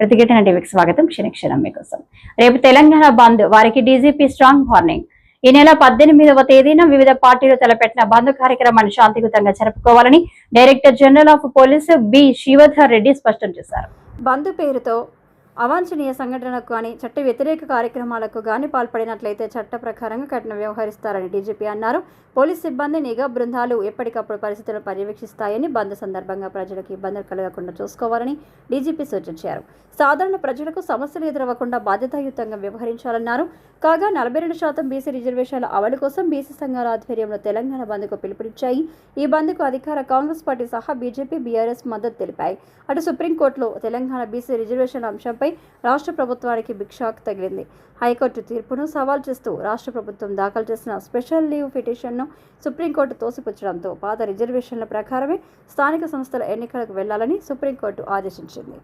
ప్రతిఘటన టీవీకి స్వాగతం. క్షణక్షణం మీకోసం. రేపు తెలంగాణ బంద్ వారికి డీజీపీ స్ట్రాంగ్ వార్నింగ్. ఈ నెల పద్దెనిమిదవ తేదీన వివిధ పార్టీలు తలపెట్టిన బంద్ కార్యక్రమాన్ని శాంతియుతంగా జరుపుకోవాలని director general of police B. Shivadhar Reddy స్పష్టం చేశారు. బంద్ పేరుతో అవాంఛనీయ సంఘటనకు కానీ చట్ట వ్యతిరేక కార్యక్రమాలకు కానీ పాల్పడినట్లయితే చట్ట ప్రకారంగా కఠిన వ్యవహరిస్తారని డీజీపీ అన్నారు. పోలీస్ సిబ్బంది నిఘా బృందాలు ఎప్పటికప్పుడు పరిస్థితులను పర్యవేక్షిస్తాయని బంద్ సందర్భంగా ప్రజలకు ఇబ్బందులు కలగకుండా చూసుకోవాలని డీజీపీ సూచించారు. సాధారణ ప్రజలకు సమస్యలు ఎదురవ్వకుండా బాధ్యతాయుతంగా వ్యవహరించాలన్నారు. కాగా నలభై రెండు శాతం బీసీ రిజర్వేషన్ల అమలు కోసం బీసీ సంఘాల ఆధ్వర్యంలో తెలంగాణ బంద్కు పిలుపునిచ్చాయి. ఈ బంద్కు అధికార కాంగ్రెస్ పార్టీ సహా బీజేపీ బీఆర్ఎస్ మద్దతు తెలిపాయి. అటు సుప్రీంకోర్టులో తెలంగాణ బీసీ రిజర్వేషన్ అంశం అంశంపై రాష్ట్ర ప్రభుత్వానికి బిగ్ తగిలింది. హైకోర్టు తీర్పును సవాల్ చేస్తూ రాష్ట్ర ప్రభుత్వం దాఖలు చేసిన స్పెషల్ లీవ్ పిటిషన్ను సుప్రీంకోర్టు తోసిపుచ్చడంతో పాత రిజర్వేషన్ల ప్రకారమే స్థానిక సంస్థల ఎన్నికలకు వెళ్ళాలని సుప్రీంకోర్టు ఆదేశించింది.